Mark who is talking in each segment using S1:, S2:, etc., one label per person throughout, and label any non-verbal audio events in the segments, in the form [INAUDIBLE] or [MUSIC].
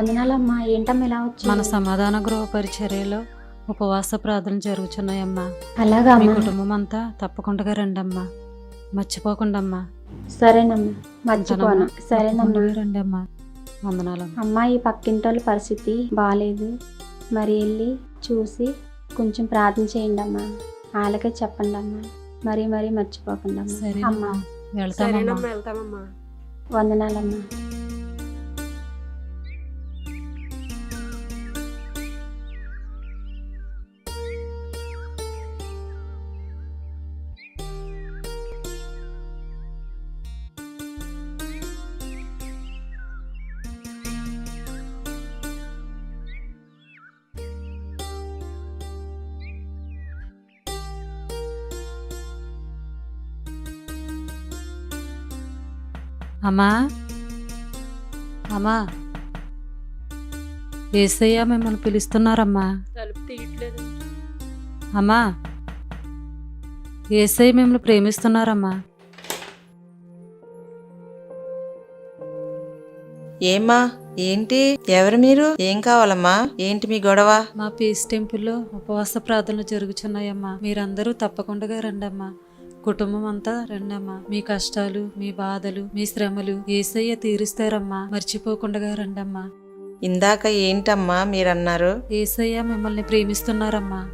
S1: వందనాలమ్మా.
S2: ఏంటమ్మా ఇలా వచ్చి?
S1: మన సమాధాన గృహ పరిచర్యలో ఉపవాస ప్రార్థనలు జరుగుతున్నాయమ్మా
S2: అలాగా
S1: మీ కుటుంబం అంతా తప్పకుండా రండమ్మా. మర్చిపోకుండమ్మా.
S2: సరేనమ్మా. మర్చిపోను. సరేనమ్మా.
S1: రండమ్మా. వందనాలమ్మా.
S2: అమ్మా ఈ పక్కింటి వాళ్ళ పరిస్థితి బాగాలేదు మరి వెళ్ళి చూసి కొంచెం ప్రార్థన చేయండి అమ్మా వాళ్ళకే చెప్పండి అమ్మా మరి మరీ మర్చిపోకండి అమ్మా
S1: సరేనమ్మా.
S2: అమ్మా.
S1: వెళ్తామమ్మా.
S3: సరేనమ్మా వెళ్తామమ్మా.
S2: వందనాలమ్మా.
S1: అమ్మా అమ్మా ఏసయ్య మిమ్మల్ని పిలుస్తున్నారమ్మా
S3: తలుపు తీయట్లేదు
S1: అమ్మా ఏసయ్య మిమ్మల్ని ప్రేమిస్తున్నారమ్మా
S4: ఏమ్మా? ఏంటి? ఎవరు మీరు? ఏం కావాలమ్మా? ఏంటి మీ గొడవ?
S1: మా పీస్ టెంపుల్లో ఉపవాస ప్రార్థనలు జరుగుతున్నాయమ్మా మీరందరూ తప్పకుండా రండమ్మా. కుటుంబం అంతా రండమ్మా. మీ కష్టాలు మీ బాధలు మీ శ్రమలు ఏసయ్య తీరుస్తారమ్మా. మర్చిపోకుండా రండమ్మా.
S4: ఇందాక ఏంటమ్మా మీరన్నారు?
S1: ఏసయ్య మిమ్మల్ని ప్రేమిస్తున్నారమ్మా.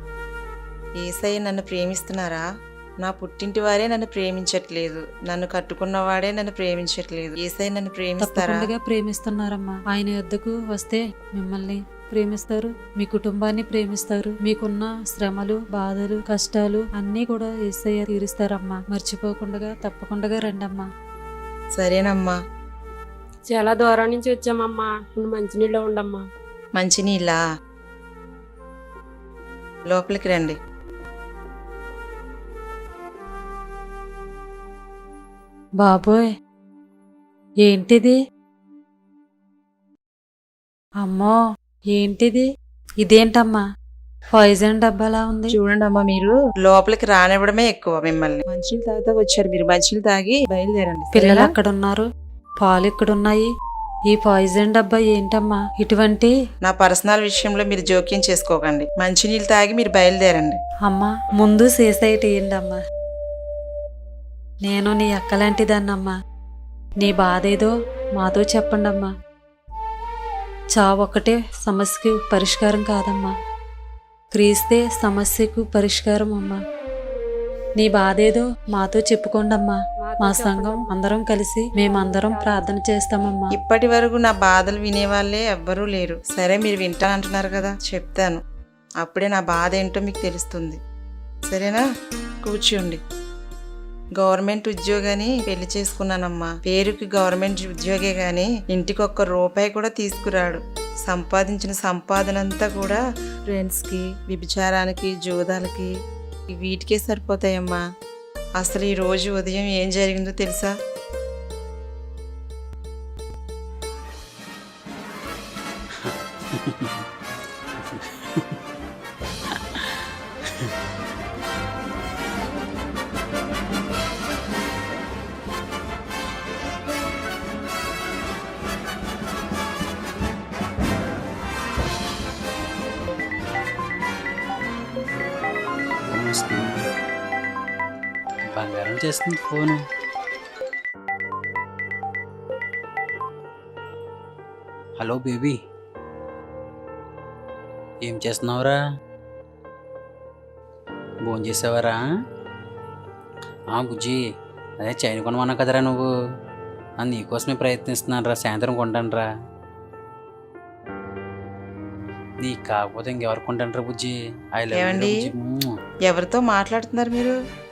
S4: ఏసయ్య నన్ను ప్రేమిస్తున్నారా? నా పుట్టింటి వారే నన్ను ప్రేమించట్లేదు. నన్ను కట్టుకున్నవాడే నన్ను ప్రేమించట్లేదు. ఏసయ్య నన్ను ప్రేమిస్తారా?
S1: ప్రేమిస్తున్నారమ్మా. ఆయన యొద్దకు వస్తే మిమ్మల్ని ప్రేమిస్తారు మీ కుటుంబాన్ని ప్రేమిస్తారు మీకున్న శ్రమలు బాధలు కష్టాలు అన్నీ కూడా ఏసయ్య తీరుస్తారమ్మా. మర్చిపోకుండా తప్పకుండా రండమ్మా.
S4: సరేనమ్మా.
S3: చాలా దూరం నుంచి వచ్చామమ్మా. నువ్వు మంచినీళ్ళు ఉండమ్మా.
S4: మంచినీళ్ళా? లోపలికి రండి.
S1: బాబోయ్ ఏంటిది? అమ్మో. ఏంటిది? ఇదేంటమ్మా? పాయిజన్ డబ్బాలా ఉంది?
S4: చూడండి అమ్మా మీరు లోపలికి రానివ్వడమే ఎక్కువ మిమ్మల్ని. మంచినీళ్ళు తాగుతా వచ్చారు మీరు మంచినీళ్ళు తాగి బయలుదేరండి.
S1: పిల్లలు
S4: సరేనా?
S1: అక్కడున్నారు పాలు ఇక్కడున్నాయి ఈ పాయిజన్ డబ్బా ఏంటమ్మా? ఇటువంటి?
S4: నా పర్సనల్ విషయంలో మీరు జోక్యం చేసుకోకండి. మంచినీళ్ళు తాగి మీరు బయలుదేరండి.
S1: అమ్మా ముందు సీసైట్ ఇయ్యండమ్మా. నేను నీ అక్కలాంటిదాన్నమ్మా నీ బాధ ఏదో మాతో చెప్పండమ్మా. చావు ఒక్కటే సమస్యకు పరిష్కారం కాదమ్మా. క్రీస్తే సమస్యకు పరిష్కారం అమ్మా. నీ బాధేదో మాతో చెప్పుకోండమ్మా. మా సంఘం అందరం కలిసి మేమందరం ప్రార్థన చేస్తామమ్మా.
S4: ఇప్పటి వరకు నా బాధలు వినేవాళ్ళే ఎవ్వరూ లేరు. సరే మీరు వింటానంటున్నారు కదా చెప్తాను. అప్పుడే నా బాధ ఏంటో మీకు తెలుస్తుంది. సరేనా? కూర్చోండి. గవర్నమెంట్ ఉద్యోగాన్ని పెళ్ళి చేసుకున్నానమ్మా. పేరుకి గవర్నమెంట్ ఉద్యోగే గాని ఇంటికి ఒక్క రూపాయి కూడా తీసుకురాడు. సంపాదించిన సంపాదన అంతా కూడా ఫ్రెండ్స్కి విభిచారానికి జూదాలకి వీటికే సరిపోతాయమ్మా. అసలు ఈ రోజు ఉదయం ఏం జరిగిందో తెలుసా? [LAUGHS]
S5: చేస్తుంది ఫోను. Hello baby. ఏం చేస్తున్నావురా? భోజనం చేసావరా? ఆ, బుజ్జి అదే చైన్ కొనమన్నావు కదరా నువ్వు. ఆ, నీకోసమే ప్రయత్నిస్తున్నాను రా సాయంత్రం కొంటాను రా నీకు కాకపోతే ఇంకెవరు కొంటాను రా బుజ్జి ఐ లవ్
S4: ఏమండి?
S5: బుజ్జి.
S4: ఎవరితో మాట్లాడుతున్నారు మీరు?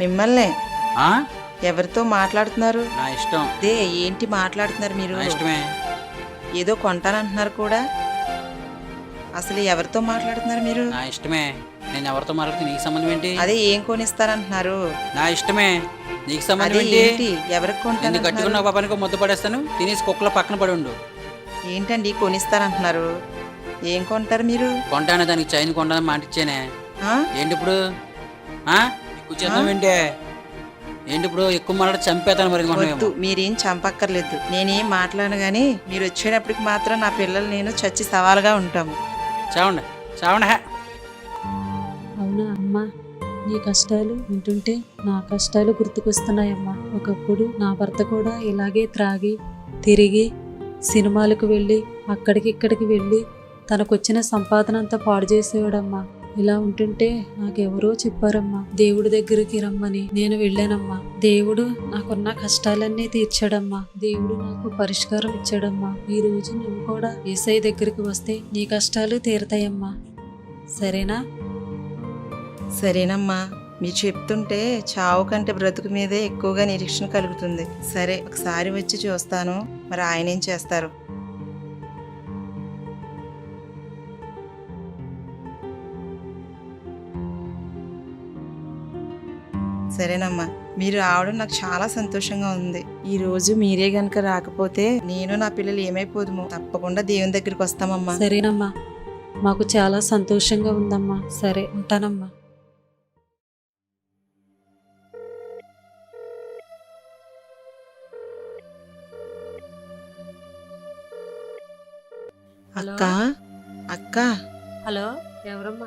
S4: మిమ్మల్నే? ఎవరితో మాట్లాడుతున్నారు?
S5: నా ఇష్టం.
S4: అదే ఏంటి మాట్లాడుతున్నారు మీరు?
S5: ఇష్టమే.
S4: ఏదో కొంటానంటున్నారు కూడా. అసలు ఎవరితో మాట్లాడుతున్నారు మీరు?
S5: నా ఇష్టమే. నేను ఎవరితో మాట్లాడితే నీకు సంబంధం ఏంటి?
S4: అదే ఏం కొనిస్తారంటున్నారు?
S5: నా ఇష్టమే. నీకు సంబంధం ఏంటి?
S4: ఏంటి? ఎవరికి
S5: నిన్ను కట్టుకున్న
S4: కొంటానంటున్నారు
S5: పాపానికి ముద్ద పడేస్తాను. తినేసి కుక్కలో పక్కన పడి ఉండు.
S4: ఏంటండి కొనిస్తారంటున్నారు? ఏం కొంటారు మీరు?
S5: కొంటాను దానికి చైన్ కొంటాను మాట ఇచ్చానే.
S4: ఆ?
S5: ఏంటి ఇప్పుడు? ఆ? ఏంటి? ఏంటి ఇప్పుడు ఎక్కువ మాట్లాడి చంపేతాను మరి మనం
S4: మీరేం చంపక్కర్లేదు. నేనేం మాట్లాడను కానీ మీరు వచ్చేటప్పటికి మాత్రం నా పిల్లలు నేను చచ్చి సవాలుగా ఉంటాము.
S5: చావండి చావండి. హే.
S1: అవునా అమ్మా? నీ కష్టాలు వింటుంటే నా కష్టాలు గుర్తుకొస్తున్నాయమ్మా. ఒకప్పుడు నా భర్త కూడా ఇలాగే త్రాగి తిరిగి సినిమాలకు వెళ్ళి అక్కడికి ఇక్కడికి వెళ్ళి తనకొచ్చిన సంపాదన అంతా పాడు చేసేవాడమ్మా. ఇలా ఉంటుంటే నాకెవరో చెప్పారమ్మా. దేవుడి దగ్గరికి రమ్మని నేను వెళ్ళానమ్మా. దేవుడు నాకున్న కష్టాలన్నీ తీర్చాడమ్మా. దేవుడు నాకు పరిష్కారం ఇచ్చాడమ్మా. ఈ రోజు నువ్వు కూడా ఏసై దగ్గరికి వస్తే నీ కష్టాలు తీరతాయమ్మా. సరేనా?
S4: సరేనమ్మా. మీరు చెప్తుంటే చావు కంటే బ్రతుకు మీదే ఎక్కువగా నిరీక్షణ కలుగుతుంది. సరే ఒకసారి వచ్చి చూస్తాను. మరి ఆయన ఏం చేస్తారు? సరేనమ్మా. మీరు రావడం నాకు చాలా సంతోషంగా ఉంది. ఈ రోజు మీరే గనుక రాకపోతే నేను నా పిల్లలు ఏమైపోదుమో. తప్పకుండా దేవుని దగ్గరికి వస్తామమ్మా.
S1: సరేనమ్మా. మాకు చాలా సంతోషంగా ఉందమ్మా. సరే ఉంటానమ్మా?
S4: అక్క అక్క.
S1: హలో ఎవరమ్మా?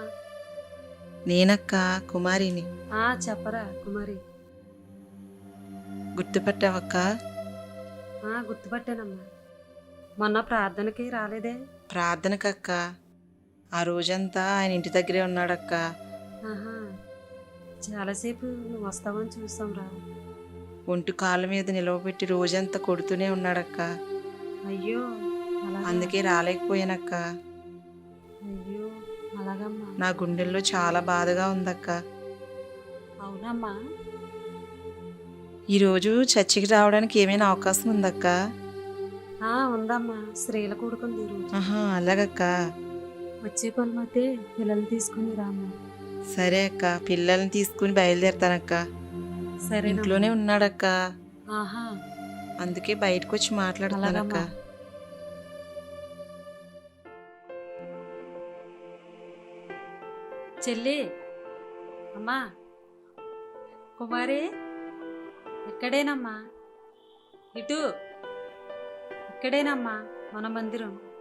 S4: నేనక్క కుమారిని.
S1: ఆ చెప్పరా కుమారి.
S4: గుర్తుపట్టావక్క?
S1: ఆ గుర్తుపట్టానమ్మా. మొన్న ప్రార్థనకి రాలేదే?
S4: ప్రార్థనకక్క. ఆ రోజంతా ఆయన ఇంటి దగ్గరే ఉన్నాడక్క.
S1: ఆహా. చాలాసేపు నువ్వు వస్తావని చూస్తాం రా.
S4: ఒంటి కాళ్ళ మీద నిలవబెట్టి రోజంతా కొడుతూనే ఉన్నాడక్క.
S1: అయ్యో అలాగా?
S4: అందుకే రాలేకపోయానక్క.
S1: అలాగమ్మా
S4: నా గుండెల్లో చాలా బాధగా ఉందక్క.
S1: అవునమ్మా.
S4: ఈరోజు చర్చికి రావడానికి ఏమైనా అవకాశం ఉందక్క?
S1: ఉందమ్మా. స్త్రీల కూడుకుంది ఈరోజు
S4: అలాగక్క.
S1: వచ్చే మధ్య పిల్లల్ని తీసుకుని రామ్మా.
S4: సరే అక్క పిల్లల్ని తీసుకుని బయలుదేరతానక్క.
S1: సరే
S4: ఇంట్లోనే ఉన్నాడక్క.
S1: ఆహా.
S4: అందుకే బయటకు వచ్చి మాట్లాడతానక్క
S1: చెల్లి. అమ్మా. కుమారి ఇక్కడేనమ్మా. ఇటు. ఇక్కడేనమ్మా. మన మందిరం.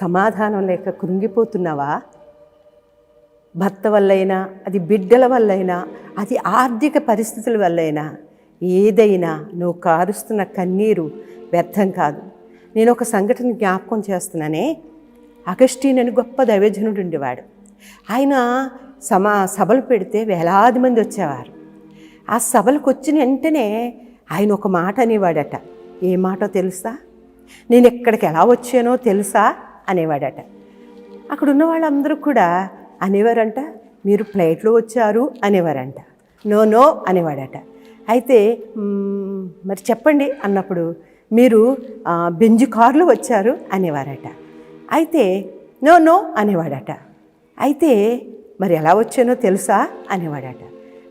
S6: సమాధానం లేక కృంగిపోతున్నావా? భర్త వల్లైనా అది బిడ్డల వల్లైనా అది ఆర్థిక పరిస్థితుల వల్లైనా ఏదైనా నువ్వు కారుస్తున్న కన్నీరు వ్యర్థం కాదు. నేను ఒక సంఘటన జ్ఞాపకం చేస్తున్నానే. అగస్టీన్ అని గొప్ప దైవజనుడు ఉండేవాడు. ఆయన సమా సభలు పెడితే వేలాది మంది వచ్చేవారు. ఆ సభలకు వచ్చిన వెంటనే ఆయన ఒక మాట అనేవాడట. ఏ మాటో తెలుసా? నేను ఎక్కడికి ఎలా వచ్చానో తెలుసా? అనేవాడట. అక్కడ ఉన్న వాళ్ళందరూ కూడా అనేవారంట మీరు ఫ్లైట్లో వచ్చారు అనేవారంట. No no అనేవాడట. అయితే మరి చెప్పండి అన్నప్పుడు మీరు బెంజ్ బెంజు కారులో వచ్చారు అనేవారట. అయితే నో నో అనేవాడట. అయితే మరి ఎలా వచ్చానో తెలుసా అనేవాడట.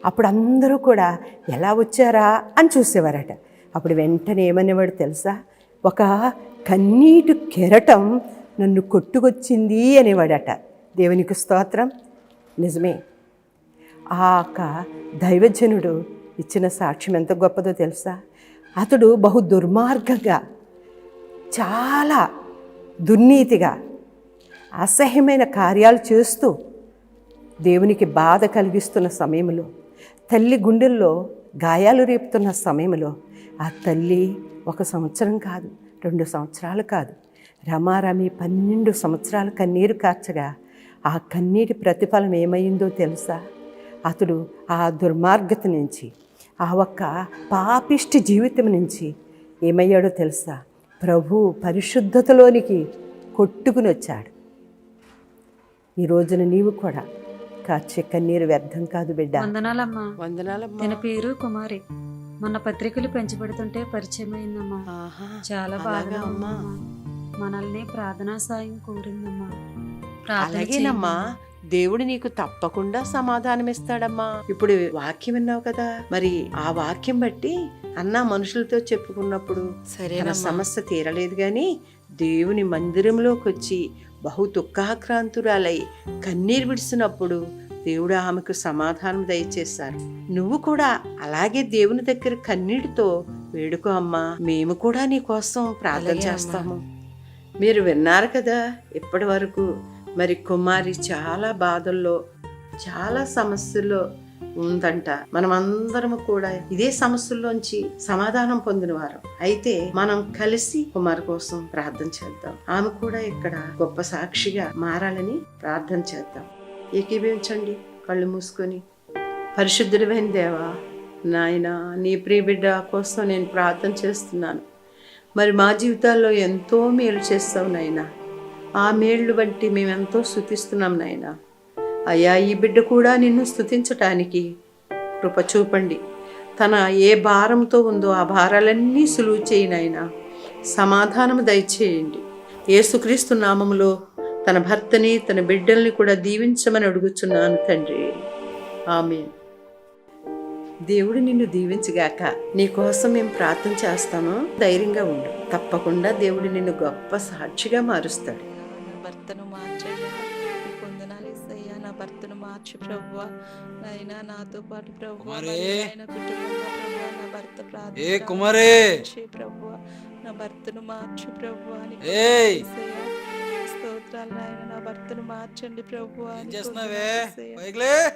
S6: అప్పుడు అందరూ కూడా ఎలా వచ్చారా? అని చూసేవారట. అప్పుడు వెంటనే ఏమనేవాడు తెలుసా? ఒక కన్నీటి కెరటం నన్ను కొట్టుకొచ్చింది అనేవాడట. దేవునికి స్తోత్రం. నిజమే. ఆ యొక్క దైవజనుడు ఇచ్చిన సాక్ష్యం ఎంత గొప్పదో తెలుసా? అతడు బహు దుర్మార్గంగా చాలా దుర్నీతిగా అసహ్యమైన కార్యాలు చేస్తూ దేవునికి బాధ కలిగిస్తున్న సమయంలో తల్లి గుండెల్లో గాయాలు రేపుతున్న సమయంలో ఆ తల్లి ఒక సంవత్సరం కాదు రెండు సంవత్సరాలు కాదు రమారమి పన్నెండు సంవత్సరాలు కన్నీరు కార్చగా ఆ కన్నీటి ప్రతిఫలం ఏమైందో తెలుసా? అతడు ఆ దుర్మార్గత నుంచి ఆ ఒక్క పాపిష్టి జీవితం నుంచి ఏమయ్యాడో తెలుసా? ప్రభు పరిశుద్ధతలోనికి కొట్టుకుని వచ్చాడు ఈ రోజున నీవు కూడా కార్చే కన్నీరు వ్యర్థం కాదు బిడ్డ.
S1: వందనాలమ్మా.
S6: వందనాలమ్మా.
S1: తన పేరు కుమారి. మన పత్రికలు పెంచబడుతుంటే పరిచయం అయిందమ్మా
S6: ఆహా,
S1: చాలా బాగా
S6: అమ్మా.
S1: మనల్ని ప్రార్థనా సాయం కోరిందమ్మా.
S6: అలాగేనమ్మా. దేవుడు నీకు తప్పకుండా సమాధానం ఇస్తాడమ్మా ఇప్పుడు వాక్యం విన్నావు కదా. మరి ఆ వాక్యం బట్టి అన్న మనుషులతో చెప్పుకున్నప్పుడు
S4: సరేనమ్మా.
S6: సమస్య తీరలేదు గాని దేవుని మందిరంలోకి వచ్చి బహు దుఃఖాక్రాంతురాలై కన్నీరు విడిచినప్పుడు దేవుడు ఆమెకు సమాధానం దయచేశారు. నువ్వు కూడా అలాగే దేవుని దగ్గర కన్నీటితో వేడుకో అమ్మా. మేము కూడా నీ కోసం ప్రార్థన. చేస్తాము. మీరు విన్నారు కదా ఇప్పటి వరకు మరి కుమారి చాలా బాధల్లో చాలా సమస్యల్లో ఉందంట. మనం అందరం కూడా ఇదే సమస్యల్లోంచి సమాధానం పొందిన వారం అయితే మనం కలిసి కుమార్ కోసం ప్రార్థన చేద్దాం. ఆమె కూడా ఇక్కడ గొప్ప సాక్షిగా మారాలని ప్రార్థన చేద్దాం. ఏకీభవించండి. కళ్ళు మూసుకొని పరిశుద్ధుడమైన దేవా నాయన నీ ప్రియబిడ్డ కోసం నేను ప్రార్థన చేస్తున్నాను. మరి మా జీవితాల్లో ఎంతో మేలు చేస్తావు నాయనా. ఆ మేళ్ళు బట్టి మేమెంతో స్థుతిస్తున్నాం నాయనా. అయ్యా ఈ బిడ్డ కూడా నిన్ను స్థుతించటానికి కృప చూపండి. తన ఏ భారంతో ఉందో ఆ భారాలన్నీ సులువు చేయనైనా సమాధానం దయచేయండి. ఏసుక్రీస్తు నామములో తన భర్తని తన బిడ్డల్ని కూడా దీవించమని అడుగుచున్నాను తండ్రి. ఆమె దేవుడు నిన్ను దీవించగాక నీ కోసం మేము ప్రార్థన చేస్తాము. ధైర్యంగా ఉండు. తప్పకుండా దేవుడు నిన్ను గొప్ప సాక్షిగా మారుస్తాడు.
S4: నా భర్తను మార్చయ్యా. నీ పొందనాలు ఇస్తయ్యా నా భర్తను మార్చు ప్రభువా నాయనా నాతో పాటు ప్రభువా నా భర్త ప్రార్థన
S5: ఏ కుమారి.
S4: మార్చు ప్రభువా నా భర్తను మార్చు. యేసయ్యా. స్తోత్రాలు నాయన నా భర్తను మార్చండి.
S5: పైకిలే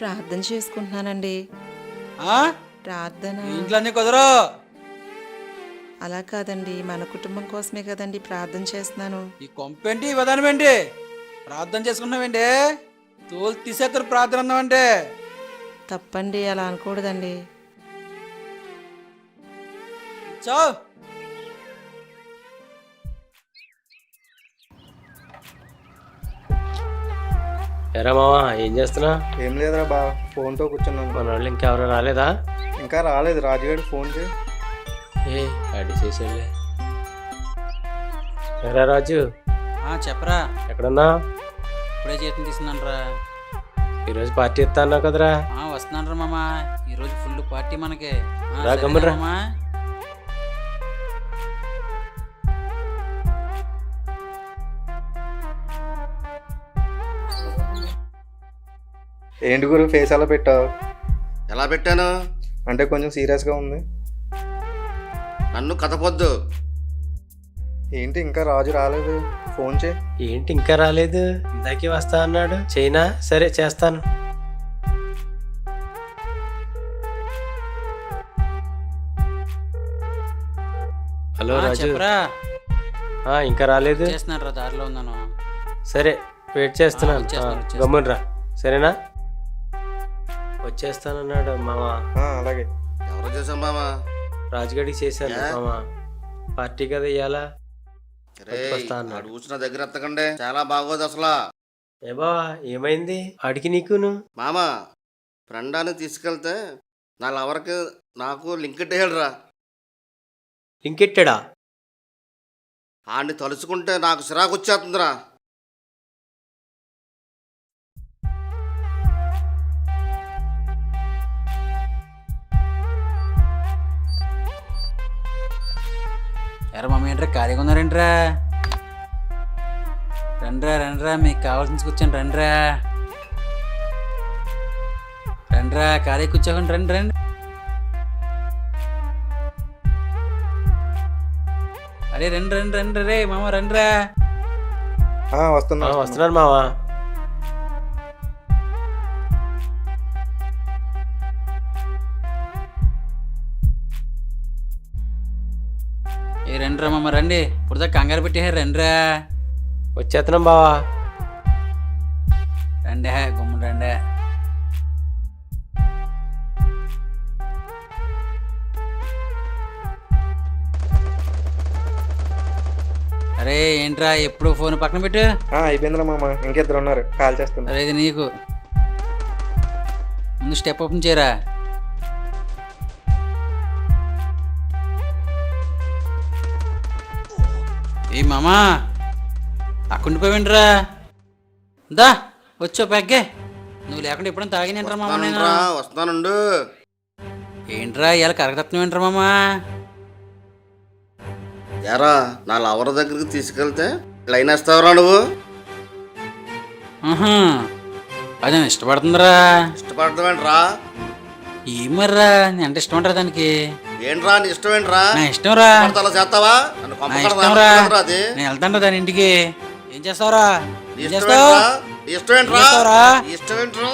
S4: ప్రార్థన చేసుకుంటున్నానండి.
S5: ఆ?
S4: ప్రార్థన.
S5: ఇంట్లో అన్ని కుదరు
S4: అలా కాదండి మన కుటుంబం కోసమే కదండి ప్రార్థన చేస్తున్నాను.
S5: ఈ కొంపేంటి ఈ విధానం ఏంటి ప్రార్థన చేసుకున్నావేంటి తోలు తీసేస్తారు ప్రార్థన అన్నావంటే.
S4: తప్పండి అలా అనకూడదండి.
S5: చావు
S7: ఎరా మావా ఏం చేస్తున్నా?
S8: ఏం లేదురా బా ఫోన్తో కూర్చున్నాను.
S7: మన వాళ్ళు ఇంకెవరు రాలేదా?
S8: ఇంకా రాలేదు రాజుగారు ఫోన్ చేయి.
S7: ఏ అడి చేసేలే ఎరా రాజు
S5: ఆ, చెప్పరా.
S7: ఎక్కడున్నా?
S5: ఇప్పుడే చేతిని తీసుకున్నాను రా
S7: ఈరోజు పార్టీ ఇస్తా అన్నావు కదరా?
S5: వస్తున్నాను రా మామ. ఈరోజు ఫుల్ పార్టీ మనకి. ఆ,
S7: రా,
S5: సరేనా
S7: గమ్మున రా.
S5: మామ?
S8: ఏంటి గురు ఫేస్ అలా పెట్టావు?
S9: ఎలా పెట్టాను?
S8: అంటే కొంచెం సీరియస్గా ఉంది.
S9: నన్ను కథపొద్దు
S8: ఏంటి ఇంకా రాజు రాలేదు? ఫోన్ చేయి.
S7: ఏంటి ఇంకా రాలేదు? ఇందాకే వస్తా అన్నాడు. చైనా సరే చేస్తాను. హలో
S5: ఆ,
S7: రాజు.
S5: చెప్పరా?
S7: ఆ, ఇంకా రాలేదు?
S5: చేస్తున్నాను రా దారిలో ఉన్నాను.
S7: సరే వెయిట్ చేస్తున్నాను.
S5: ఆ.
S7: గమ్మునరా. సరేనా? వచ్చేస్తానన్నాడు మామ.
S8: ఆ, అలాగే.
S9: ఎవరు చేసాం మామా?
S7: రాజుగడికి చేశాను
S9: ఏ?
S7: మామ. పార్టీ కదా ఇయ్యాలా?
S9: రే
S7: వస్తా అన్నాడు.
S9: ఆడు కూర్చున్న దగ్గర ఎత్తకండి. చాలా బాగోదు అసలు.
S7: ఏ బావా ఏమైంది? ఆడికి నీకును?
S9: మామ ఫ్రెండాన్ని తీసుకెళ్తే నా లవర్కి నాకు లింక్ రా
S7: ఇంకెట్టాడా
S9: ఆడిని తలుచుకుంటే నాకు సిరాకు వచ్చేస్తుందిరా.
S5: ఎరా మమ్మీ ఏంట్రా ఖాళీగా ఉన్నారేంట్రా రండ్రా రండ్రా మీకు కావాల్సిన కూర్చొని రండ్రా. రండ్రా ఖాళీ కూర్చోకండి రండి రండి. అరే రండి రండి రండి రే మామ రండ్రా.
S8: ఆ, వస్తున్నా.
S7: ఆ, వస్తున్నాను మావా
S5: ఏ రండిరా మామ రండి. ఇప్పుడు దాకా కంగారు పెట్టేసారు రండిరా.
S7: వచ్చేస్తున్నాం బావా.
S5: రండి గుమ్మ రండి. అరే ఏంట్రా ఎప్పుడు ఫోన్ పక్కన పెట్టు.
S8: ఆ, అయిపోయిందిరా మామ ఇంకిద్దరు ఉన్నారు కాల్ చేస్తున్నా.
S5: అరే ఇది నీకు. ముందు స్టెప్ ఓపెన్ చేయరా? ఏ మామా? అక్కుండిపోయిండ్రా దా వచ్చో పెగ్గే. నువ్వు లేకుండా ఎప్పుడైనా తాగినేంట్రా మామ నేను?
S9: వస్తానుండు.
S5: ఏంట్రా ఇవాళ కరగతత్వం ఏంట్రా మామా?
S9: ఎరా నా లవర్ దగ్గరికి తీసుకెళ్తే లైన్ వేస్తావురా నువ్వు
S5: అది నేను ఇష్టపడుతుందిరా?
S9: ఇష్టపడతావేంట్రా?
S5: ఏం మర్రా నేను అంటే ఇష్టం ఉంటారా దానికి?
S9: ఏంట్రా నీ ఇష్టం ఏంట్రా?
S5: నా ఇష్టం రా
S9: అలా చేస్తావా? నన్ను
S5: నా
S9: పంపకూడదా?
S5: ఇష్టం రా
S9: ఏంట్రా అది.
S5: నేను వెళ్తాను దాని ఇంటికి. ఏం చేస్తావురా?
S9: నీ
S5: ఏం
S9: ఇష్టం
S5: చేస్తావు?
S9: ఏంట్రా? నీ ఇష్టం ఏంట్రా? నీ ఇష్టం ఏంట్రా?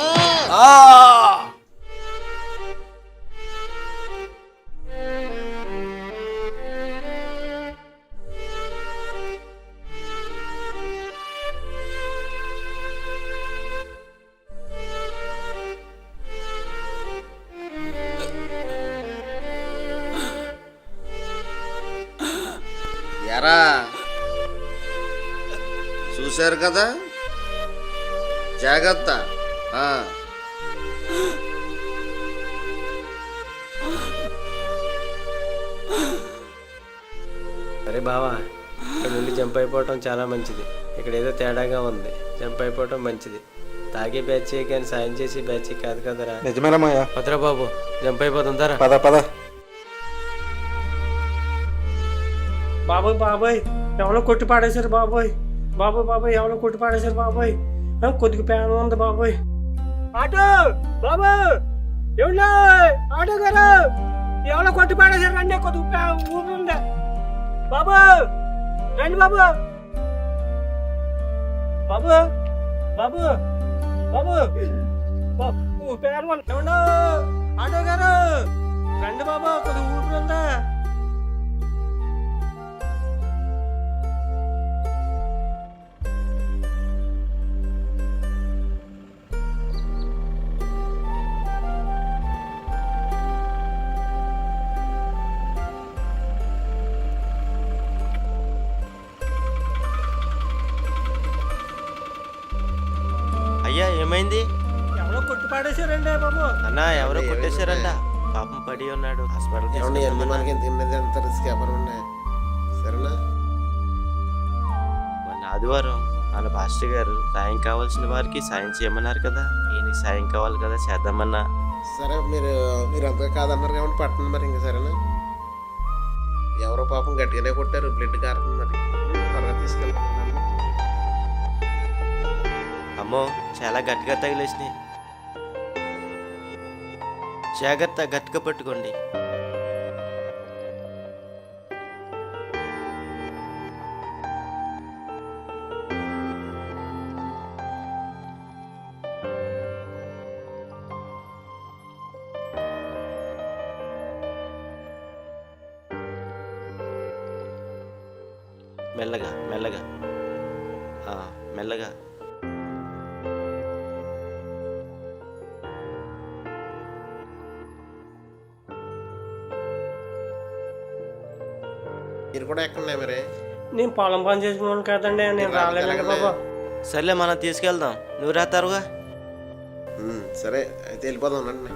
S9: ఎరా చూశారు కదా? జాగ్రత్త.
S7: అరే బావా ఇక్కడ నుండి జంప్ అయిపోవటం చాలా మంచిది. ఇక్కడ ఏదో తేడాగా ఉంది. జంప్ అయిపోవటం మంచిది. తాగే బ్యాచ్ కానీ సాయం చేసి బ్యాచ్ కాదు కదరా.
S8: నిజమేనా మాయా
S7: భద్రా బాబు జంప్ అయిపోతుందారా
S8: పద పద.
S10: బాబోయ్ బాబోయ్ ఎవరో కొట్టి పాడేశారు బాబోయ్. బాబోయ్ బాబోయ్ ఎవరో కొట్టి పాడేశారు బాబోయ్. కొద్దిగా ప్యాన్ ఉంది బాబోయ్. ఆటో బాబు ఏమిటో ఆటో గారు ఎవరో కొట్టి పాడేశారు రండి కొద్దిగా ప్యా- బాబు రండి బాబు. బాబు బాబు బాబు పేరు ప్యాన్ ఉంది. ఏమన్నా ఆటో గారు రండి బాబు కొద్దిగా ఊరుందా
S7: అయ్యా ఏమైంది?
S10: ఎవరో కొట్టి పాడేశారండి బాబు.
S7: అన్న ఎవరో కొట్టేశారంట. పాపం పడి ఉన్నాడు. హాస్పిటల్
S9: మనకి ఎంత రిస్క్ సరేనా?
S7: మొన్న ఆదివారం మన పాస్టర్ గారు సాయం కావాల్సిన వారికి సాయం చేయమన్నారు కదా. ఈయనకి సాయం కావాలి కదా చేద్దామన్నా.
S9: సరే మీరు మీరు అంతగా కాదన్నారు కాబట్టి పట్టండి మరి ఇంకా సరేనా? ఎవరో పాపం గట్టిగానే కొట్టారు బ్లడ్ కారుతుంది మరి. త్వరగా తీసుకెళ్తాను
S7: అమ్మో చాలా గట్టిగా తగిలేసినాయి. జాగ్రత్త గట్టిగా పట్టుకోండి. మెల్లగా మెల్లగా. మెల్లగా.
S9: కూడా ఎక్కడున్నాయి మరి?
S10: నేను పొలం పని చేసుకున్నాను కదండి నేను రాలేనండి బాబు.
S7: సర్లే మనం తీసుకెళ్దాం. నువ్వు రాతారుగా
S9: సరే అయితే వెళ్ళిపోదాం రండి.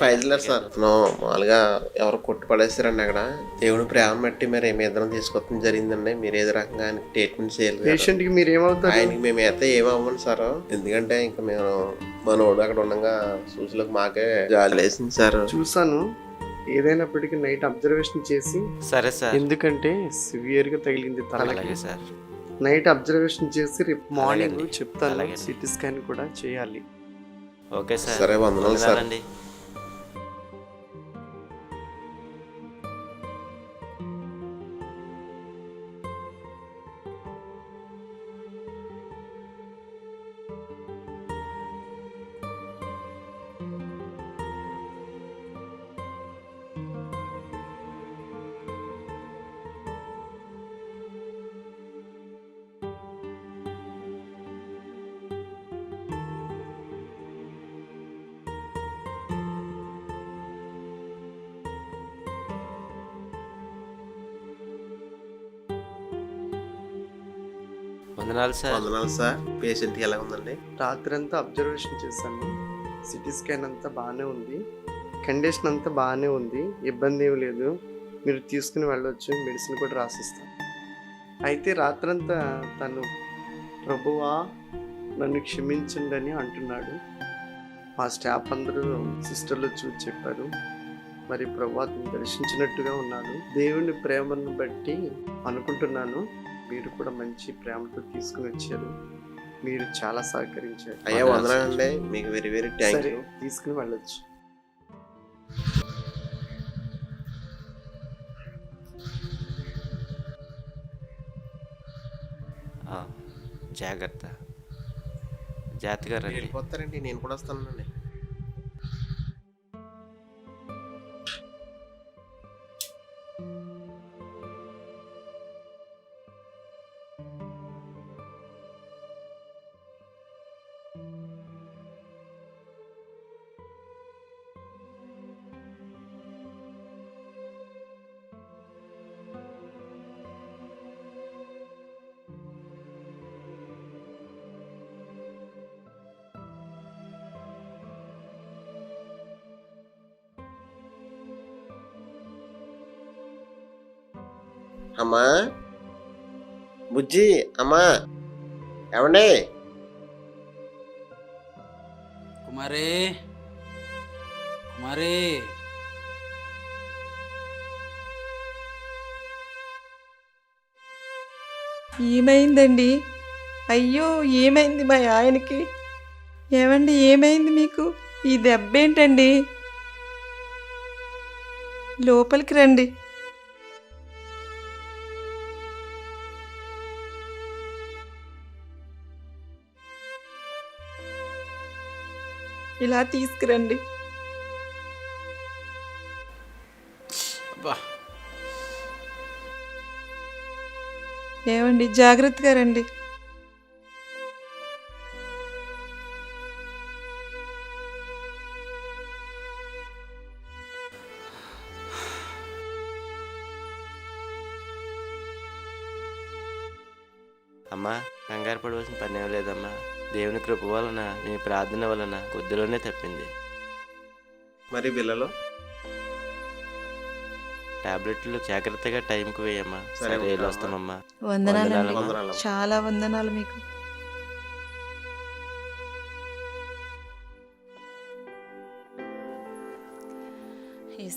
S9: ఫైజులర్ సార్. అతను మామూలుగా ఎవరు కొట్టి పడేస్తారండి అక్కడ. దేవుడు ప్రేమ బట్టి మరి మీ ఇద్దరం తీసుకొస్తాం జరిగిందండి. మీరు ఏదో రకంగా ట్రీట్మెంట్ చేయాలి.
S8: పేషెంట్కి మీరు ఏమవుతారు?
S9: ఆయనకి మేము అయితే ఏమవ్వను సార్. ఎందుకంటే ఇంకా మేము మనోడు అక్కడ ఉండగా చూసులకు మాకే జాలి వేసింది సార్.
S8: చూసాను. ఏదైనప్పటికీ నైట్ అబ్జర్వేషన్ చేసి
S7: సరే సార్.
S8: ఎందుకంటే సివియర్గా తగిలింది తలకి.
S7: సార్.
S8: నైట్ అబ్జర్వేషన్ చేసి రేపు మార్నింగ్. చెప్తాను. సిటీ స్కాన్ కూడా చేయాలి.
S7: Okay sir.
S9: సరే వందనాలు సార్.
S7: వందనాలు సార్.
S9: వందనాలు సార్. పేషెంట్కి ఎలా ఉందండి?
S8: రాత్రి అంతా అబ్జర్వేషన్ చేశాను. సిటీ స్కాన్ అంతా బాగానే ఉంది. కండిషన్ అంతా బాగానే ఉంది. ఇబ్బంది ఏమి లేదు. మీరు తీసుకుని వెళ్ళొచ్చు. మెడిసిన్ కూడా రాసిస్తాను. అయితే రాత్రంతా తను ప్రభువా నన్ను క్షమించండి అని అంటున్నాడు. మా స్టాఫ్ అందరూ సిస్టర్లు చూసి చెప్పారు. మరి ప్రభు అతను దర్శించినట్టుగా ఉన్నాడు. దేవుని ప్రేమను బట్టి అనుకుంటున్నాను. మీరు కూడా మంచి ప్రేమతో తీసుకుని వచ్చారు. మీరు చాలా సహకరించారు.
S9: అయ్యా వందనాలండి మీకు వెరీ వెరీ థ్యాంక్ యూ
S8: తీసుకుని వెళ్ళొచ్చు.
S7: ఆ, జాగ్రత్త. జాగ్రత్తగా రండి.
S9: వెళ్ళిపోతారండి నేను కూడా వస్తానండి అమ్మా ఏమండి?
S5: కుమారి కుమారి.
S4: ఏమైందండి? అయ్యో ఏమైంది మా ఆయనకి? ఏమండి ఏమైంది మీకు? ఈ దెబ్బ ఏంటండి లోపలికి రండి. ఇలా తీసుకురండి. ఏమండి జాగ్రత్తగా రండి.
S7: ప్రార్థన వలన కొద్దిలోనే తప్పింది
S9: మరి పిల్లలు
S7: టాబ్లెట్లు జాగ్రత్తగా టైంకి వేయమ్మా
S9: సరే.
S7: వస్తామమ్మా. వందనాలు.
S4: చాలా వందనాలు మీకు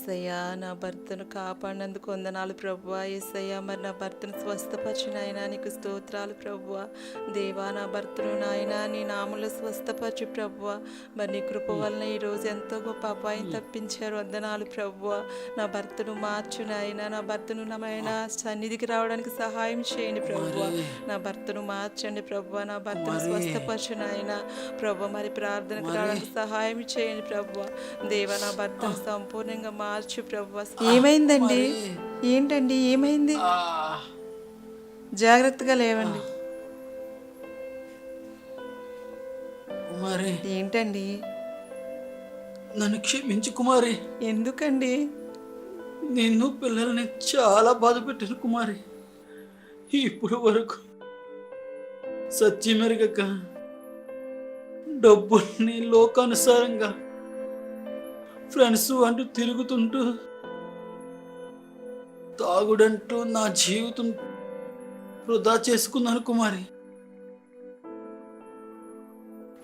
S4: ఏసయ్యా నా భర్తను కాపాడినందుకు వందనాలు ప్రభువా. ఏసయ్యా మరి నా భర్తను స్వస్థపరిచిన ఆయన నీకు స్తోత్రాలు ప్రభువా. దేవా నా భర్తను నాయన నీ నామంలో స్వస్థపరచు ప్రభువా. మరి నీ కృప వలన ఈరోజు ఎంతో గొప్ప అపాయం తప్పించారు. వందనాలు ప్రభువా. నా భర్తను మార్చు నాయన. నా భర్తను నాయన సన్నిధికి రావడానికి సహాయం చేయండి ప్రభువా. నా భర్తను మార్చండి ప్రభువా. నా భర్తను. స్వస్థపరచు నాయన. ప్రభు మరి ప్రార్థనకు. రావడానికి సహాయం చేయండి ప్రభువా. దేవ నా భర్తను సంపూర్ణంగా మార్చు ప్రభువా ఏమైందండి? ఏంటండి? ఏమైంది? జాగ్రత్తగా లేవండి.
S5: కుమారి.
S4: ఏంటండి?
S5: నన్ను క్షమించు కుమారి.
S4: ఎందుకండి?
S5: నిన్ను పిల్లల్ని చాలా బాధ పెట్టాను కుమారి. ఇప్పుడు వరకు సత్యమెరగక డబ్బుల్ని లోకానుసారంగా
S11: ఫ్రెండ్స్ అంటూ తిరుగుతుంటూ తాగుడంటూ నా జీవితం వృధా చేసుకున్నాను కుమారి.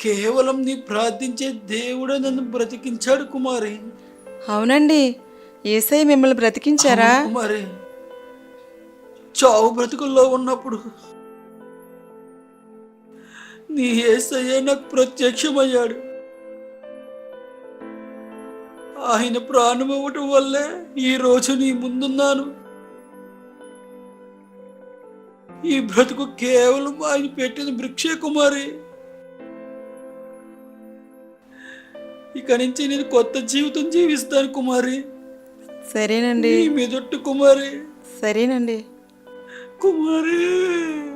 S11: కేవలం నీ ప్రార్థించే దేవుడే నన్ను బ్రతికించాడు కుమారి.
S4: అవునండి. ఏసై మిమ్మల్ని బ్రతికించారా?
S11: కుమారి. చావు బ్రతుకుల్లో ఉన్నప్పుడు నీ ఏసయ్యే నాకు ప్రత్యక్షమయ్యాడు. ఆయన ప్రాణం ఇవ్వటం వల్లే ఈ రోజు నీ ముందున్నాను. ఈ బ్రతుకు కేవలం ఆయన పెట్టిన భిక్షే కుమారి. ఇక నుంచి నేను కొత్త జీవితం జీవిస్తాను కుమారి.
S4: సరేనండి.
S11: మీదొట్టు కుమారి.
S4: సరేనండి.
S11: కుమారి.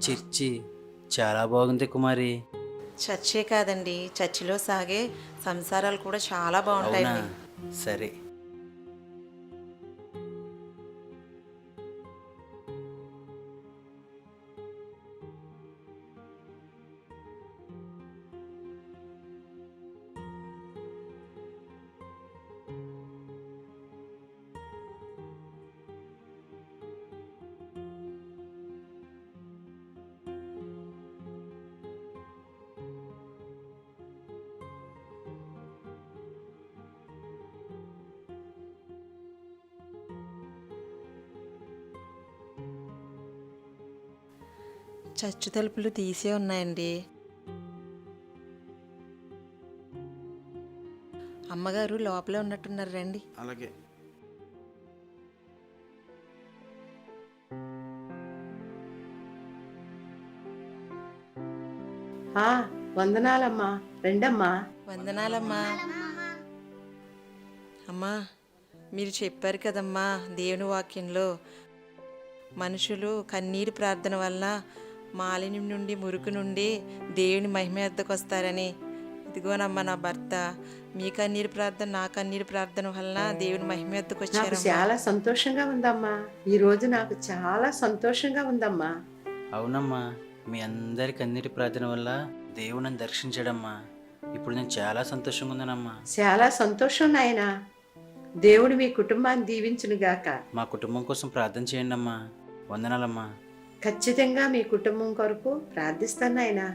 S5: చర్చి చాలా బాగుంది కుమారి.
S4: చర్చే కాదండి చర్చిలో సాగే సంసారాలు కూడా చాలా
S5: అవునా?
S4: బాగుంటాయండి
S5: సరే.
S4: చర్చి తలుపులు తీసే ఉన్నాయండి. అమ్మగారు లోపలే ఉన్నట్టున్నారు రండి.
S9: అలాగే.
S6: ఆ, వందనాలమ్మా. రెండమ్మా.
S4: వందనాలమ్మా. అమ్మా మీరు చెప్పారు కదమ్మా దేవుని వాక్యంలో మనుషులు కన్నీరు ప్రార్థన వల్ల మాలిన్యం నుండి మురుకు నుండి దేవుని మహిమ ఎద్దకు వస్తారని. ఇదిగోనమ్మా నా భర్త మీ కన్నీరు ప్రార్థన నా కన్నీరు ప్రార్థన వలన దేవుని మహిమ ఎద్దకు
S6: నాకు
S4: వచ్చారమ్మా.
S6: చాలా సంతోషంగా ఉందమ్మా. ఈ రోజు నాకు చాలా సంతోషంగా ఉందమ్మా.
S5: అవునమ్మా మీ అందరి కన్నీటి ప్రార్థన వల్ల దేవుడు నన్ను దర్శించాడమ్మా. ఇప్పుడు నేను చాలా సంతోషంగా ఉన్నానమ్మా.
S6: చాలా సంతోషం నాయనా. దేవుడు మీ కుటుంబాన్ని దీవించును గాక
S5: మా కుటుంబం కోసం ప్రార్థన చేయండి అమ్మా వందనాలమ్మా.
S6: ఖచ్చితంగా మీ కుటుంబం కొరకు ప్రార్థిస్తాను నాయనా.